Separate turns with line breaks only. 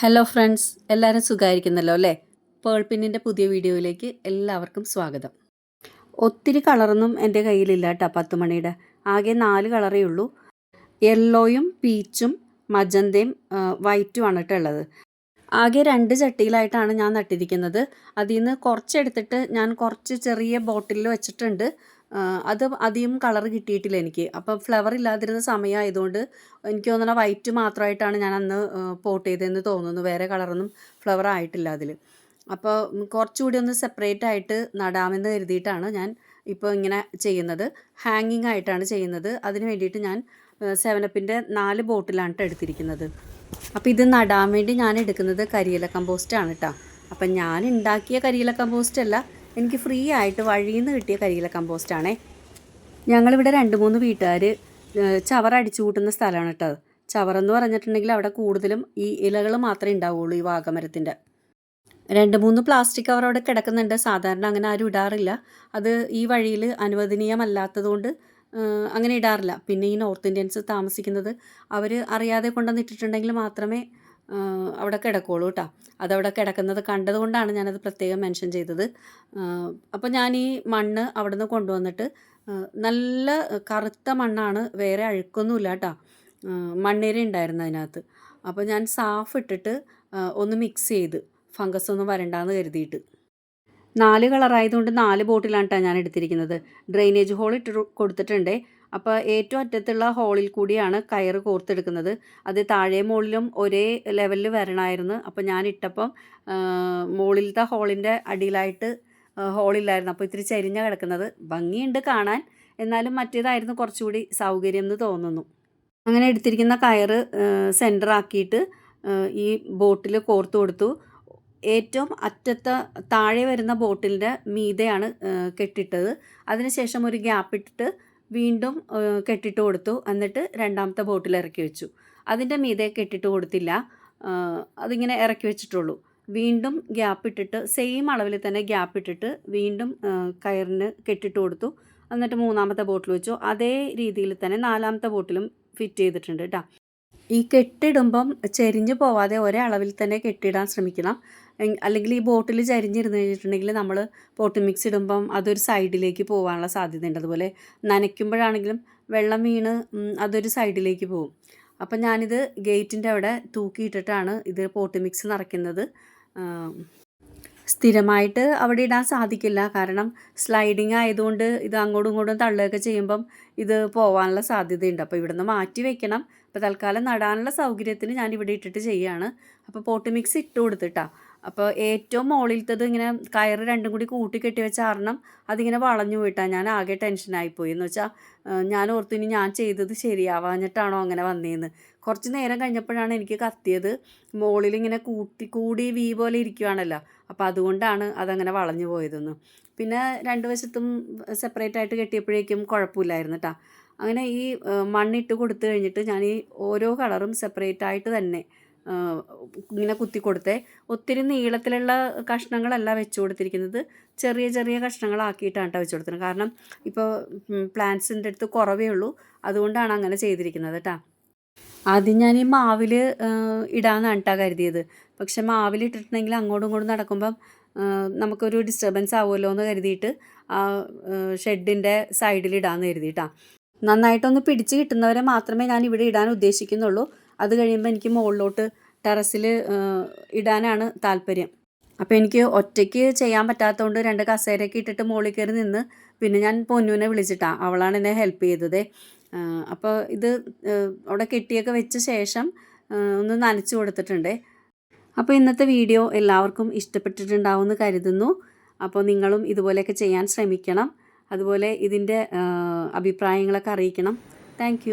Hello friends എല്ലാവരും സുഖമായിരിക്കുന്നല്ലോ അല്ലേ? Pearl പിന്നിന്റെ പുതിയ വീഡിയോയിലേക്ക് എല്ലാവർക്കും സ്വാഗതം. ഒത്തിരി കളറൊന്നും എന്റെ കയ്യിലില്ല കേട്ടോ പത്ത് മണിയുടെ. ആകെ നാല് കളറേ ഉള്ളൂ. യെല്ലോയും പീച്ചും മജന്തയും വൈറ്റുമാണ് കേട്ടോ ഉള്ളത്. ആകെ രണ്ട് ചട്ടിയിലായിട്ടാണ് ഞാൻ നട്ടിരിക്കുന്നത്. അതിൽ നിന്ന് കുറച്ചെടുത്തിട്ട് ഞാൻ കുറച്ച് ചെറിയ ബോട്ടിലിൽ വെച്ചിട്ടുണ്ട്. അത് അധികം കളർ കിട്ടിയിട്ടില്ല എനിക്ക്. അപ്പം ഫ്ലവർ ഇല്ലാതിരുന്ന സമയമായതുകൊണ്ട് എനിക്ക് തോന്നുന്ന വൈറ്റ് മാത്രമായിട്ടാണ് ഞാൻ അന്ന് പോട്ട് ചെയ്തതെന്ന് തോന്നുന്നു. വേറെ കളറൊന്നും ഫ്ലവർ ആയിട്ടില്ല അതിൽ അപ്പോൾ കുറച്ചുകൂടി ഒന്ന് സെപ്പറേറ്റ് ആയിട്ട് നടാമെന്ന് കരുതിയിട്ടാണ് ഞാൻ ഇപ്പോൾ ഇങ്ങനെ ചെയ്യുന്നത്. ഹാങ്ങിങ് ആയിട്ടാണ് ചെയ്യുന്നത്. അതിന് വേണ്ടിയിട്ട് ഞാൻ സെവനപ്പിന്റെ നാല് ബോട്ടിലാണ് ട്ടോ എടുത്തിരിക്കുന്നത്. അപ്പോൾ ഇത് നടാൻ വേണ്ടി ഞാൻ എടുക്കുന്നത് കരിയില കമ്പോസ്റ്റാണ് കേട്ടോ അപ്പം ഞാൻ ഉണ്ടാക്കിയ കരിയില കമ്പോസ്റ്റ് അല്ല എനിക്ക് ഫ്രീ ആയിട്ട് വഴിയിൽ നിന്ന് കിട്ടിയ കരിയില കമ്പോസ്റ്റാണേ ഞങ്ങളിവിടെ രണ്ട് മൂന്ന് വീട്ടുകാർ ചവർ അടിച്ചു കൂട്ടുന്ന സ്ഥലമാണ് കേട്ടോ. ചവറെന്ന് പറഞ്ഞിട്ടുണ്ടെങ്കിൽ അവിടെ കൂടുതലും ഈ ഇലകൾ മാത്രമേ ഉണ്ടാവുള്ളൂ ഈ വാഗമരത്തിന്റെ. രണ്ട് മൂന്ന് പ്ലാസ്റ്റിക് കവർ അവിടെ കിടക്കുന്നുണ്ട്. സാധാരണ അങ്ങനെ ആരും ഇടാറില്ല. അത് ഈ വഴിയിൽ അനുവദനീയമല്ലാത്തതുകൊണ്ട് അങ്ങനെ ഇടാറില്ല. പിന്നെ ഈ നോർത്ത് ഇന്ത്യൻസ് താമസിക്കുന്നത് അവർ അറിയാതെ കൊണ്ടുവന്നിട്ടിട്ടുണ്ടെങ്കിൽ മാത്രമേ അവിടെ കിടക്കുള്ളൂ കേട്ടോ അതവിടെ കിടക്കുന്നത് കണ്ടതുകൊണ്ടാണ് ഞാനത് പ്രത്യേകം മെൻഷൻ ചെയ്തത്. അപ്പോൾ ഞാൻ ഈ മണ്ണ് അവിടെ നിന്ന് കൊണ്ടുവന്നിട്ട് നല്ല കറുത്ത മണ്ണാണ് വേറെ അഴുക്കൊന്നുമില്ല കേട്ടോ മണ്ണീര ഉണ്ടായിരുന്നു അതിനകത്ത്. അപ്പോൾ ഞാൻ സാഫ് ഇട്ടിട്ട് ഒന്ന് മിക്സ് ചെയ്ത് ഫംഗസ് ഒന്നും വരണ്ടാന്ന് കരുതിയിട്ട്. നാല് കളറായതുകൊണ്ട് നാല് ബോട്ടിലാണ് കേട്ടോ ഞാൻ എടുത്തിരിക്കുന്നത്. ഡ്രെയിനേജ് ഹോൾ ഇട്ട് കൊടുത്തിട്ടുണ്ട്. അപ്പോൾ ഏറ്റവും അറ്റത്തുള്ള ഹോളിൽ കൂടിയാണ് കയറ് കോർത്തെടുക്കുന്നത്. അത് താഴെ മുകളിലും ഒരേ ലെവലിൽ വരണമായിരുന്നു അപ്പോൾ ഞാൻ ഇട്ടപ്പം മുകളിലത്തെ ഹോളിന്റെ അടിയിലായിട്ട് ഹോളില്ലായിരുന്നു അപ്പോൾ ഇത്തിരി ചരിഞ്ഞ കിടക്കുന്നത്. ഭംഗിയുണ്ട് കാണാൻ. എന്നാലും മറ്റേതായിരുന്നു കുറച്ചുകൂടി സൗകര്യം എന്ന് തോന്നുന്നു. അങ്ങനെ എടുത്തിരിക്കുന്ന കയറ് ആക്കിയിട്ട് ഈ ബോട്ടിൽ കോർത്ത് കൊടുത്തു. ഏറ്റവും അറ്റത്തെ താഴെ വരുന്ന ബോട്ടിലിന്റെ മീതെയാണ് കെട്ടിട്ടത്. അതിനുശേഷം ഒരു ഗ്യാപ്പ് ഇട്ടിട്ട് വീണ്ടും കെട്ടിട്ട് കൊടുത്തു. എന്നിട്ട് രണ്ടാമത്തെ ബോട്ടിൽ ഇറക്കി വെച്ചു. അതിന്റെ മീതെ കെട്ടിട്ട് കൊടുത്തില്ല. അതിങ്ങനെ ഇറക്കി വെച്ചിട്ടുള്ളൂ. വീണ്ടും ഗ്യാപ്പ് ഇട്ടിട്ട് സെയിം അളവിൽ തന്നെ ഗ്യാപ്പ് ഇട്ടിട്ട് വീണ്ടും കയറിന് കെട്ടിട്ട് കൊടുത്തു. എന്നിട്ട് മൂന്നാമത്തെ ബോട്ടിൽ വെച്ചു. അതേ രീതിയിൽ തന്നെ നാലാമത്തെ ബോട്ടിലും ഫിറ്റ് ചെയ്തിട്ടുണ്ട് കേട്ടോ ഈ കെട്ടിടുമ്പം ചെരിഞ്ഞ് പോവാതെ ഒരേ അളവിൽ തന്നെ കെട്ടിടാൻ ശ്രമിക്കണം. അല്ലെങ്കിൽ ഈ ബോട്ടിൽ ചരിഞ്ഞിരുന്ന് കഴിഞ്ഞിട്ടുണ്ടെങ്കിൽ നമ്മൾ ബോട്ടിൽ മിക്സ് ഇടുമ്പം അതൊരു സൈഡിലേക്ക് പോകാനുള്ള സാധ്യതയുണ്ട്. അതുപോലെ നനയ്ക്കുമ്പോഴാണെങ്കിലും വെള്ളം വീണ് അതൊരു സൈഡിലേക്ക് പോകും. അപ്പം ഞാനിത് ഗേറ്റിന്റെ അവിടെ തൂക്കിയിട്ടിട്ടാണ് ഇത് പോട്ട് മിക്സ് നിറയ്ക്കുന്നത് സ്ഥിരമായിട്ട് അവിടെ ഇടാൻ സാധിക്കില്ല. കാരണം സ്ലൈഡിങ് ആയതുകൊണ്ട് ഇത് അങ്ങോട്ടും ഇങ്ങോട്ടും തള്ളുകയൊക്കെ ചെയ്യുമ്പം ഇത് പോകാനുള്ള സാധ്യതയുണ്ട്. അപ്പോൾ ഇവിടുന്ന് മാറ്റി വെക്കണം. അപ്പോൾ തൽക്കാലം നടാനുള്ള സൗകര്യത്തിന് ഞാൻ ഇവിടെ ഇട്ടിട്ട് ചെയ്യുകയാണ് അപ്പോൾ പോട്ട് മിക്സ് ഇട്ട് കൊടുത്തിട്ടാ അപ്പോൾ ഏറ്റവും മുകളിലത്തത് ഇങ്ങനെ കയറ് രണ്ടും കൂടി കൂട്ടി കെട്ടി വെച്ച കാരണം അതിങ്ങനെ വളഞ്ഞു പോയിട്ടാണ് ഞാൻ ആകെ ടെൻഷനായിപ്പോയി എന്ന് വെച്ചാൽ ഞാൻ ഓർത്തു ഇനി ഞാൻ ചെയ്തത് ശരിയാവാഞ്ഞിട്ടാണോ അങ്ങനെ വന്നേന്ന്. കുറച്ച് നേരം കഴിഞ്ഞപ്പോഴാണ് എനിക്ക് കത്തിയത്. മുകളിൽ ഇങ്ങനെ കൂട്ടി കൂടി വീ പോലെ ഇരിക്കുവാണല്ലോ. അപ്പോൾ അതുകൊണ്ടാണ് അതങ്ങനെ വളഞ്ഞു പോയതെന്ന്. പിന്നെ രണ്ട് വശത്തും സെപ്പറേറ്റ് ആയിട്ട് കെട്ടിയപ്പോഴേക്കും കുഴപ്പമില്ലായിരുന്നു കേട്ടോ അങ്ങനെ ഈ മണ്ണിട്ട് കൊടുത്തു കഴിഞ്ഞിട്ട് ഞാൻ ഈ ഓരോ കളറും സെപ്പറേറ്റ് ആയിട്ട് തന്നെ ഇങ്ങനെ കുത്തി കൊടുത്തേ. ഒത്തിരി നീളത്തിലുള്ള കഷ്ണങ്ങളല്ല വെച്ച് കൊടുത്തിരിക്കുന്നത്. ചെറിയ ചെറിയ കഷ്ണങ്ങളാക്കിയിട്ടാണ് കേട്ടോ വെച്ച് കൊടുത്തത് കാരണം ഇപ്പോൾ പ്ലാന്റ്സിന്റെ അടുത്ത് കുറവേ ഉള്ളൂ. അതുകൊണ്ടാണ് അങ്ങനെ ചെയ്തിരിക്കുന്നത് കേട്ടോ. ആദ്യം ഞാൻ ഈ മാവിൽ ഇടാന്നാണ് കേട്ടോ കരുതിയത്. പക്ഷെ മാവിൽ ഇട്ടിട്ടുണ്ടെങ്കിൽ അങ്ങോട്ടും ഇങ്ങോട്ടും നടക്കുമ്പം നമുക്കൊരു ഡിസ്റ്റർബൻസ് ആവുമല്ലോ എന്ന് കരുതിയിട്ട് ആ ഷെഡിന്റെ സൈഡിൽ ഇടാമെന്ന് കരുതിയിട്ടാണ് നന്നായിട്ടൊന്ന് പിടിച്ച് കിട്ടുന്നവരെ മാത്രമേ ഞാൻ ഇവിടെ ഇടാൻ ഉദ്ദേശിക്കുന്നുള്ളൂ. അത് കഴിയുമ്പോൾ എനിക്ക് മുകളിലോട്ട് ടെറസിൽ ഇടാനാണ് താല്പര്യം. അപ്പോൾ എനിക്ക് ഒറ്റയ്ക്ക് ചെയ്യാൻ പറ്റാത്തതുകൊണ്ട് രണ്ട് കസേരയൊക്കെ ഇട്ടിട്ട് മുകളിൽ കയറി നിന്ന് പിന്നെ ഞാൻ പൊന്നുവിനെ വിളിച്ചിട്ടാണ് അവളാണ് എന്നെ ഹെൽപ്പ് ചെയ്തത്. അപ്പോൾ ഇത് അവിടെ കെട്ടിയൊക്കെ വെച്ച ശേഷം ഒന്ന് നനച്ചു കൊടുത്തിട്ടുണ്ട്. അപ്പോൾ ഇന്നത്തെ വീഡിയോ എല്ലാവർക്കും ഇഷ്ടപ്പെട്ടിട്ടുണ്ടാവുമെന്ന് കരുതുന്നു. അപ്പോൾ നിങ്ങളും ഇതുപോലെയൊക്കെ ചെയ്യാൻ ശ്രമിക്കണം. അതുപോലെ ഇതിന്റെ അഭിപ്രായങ്ങളൊക്കെ അറിയിക്കണം. താങ്ക്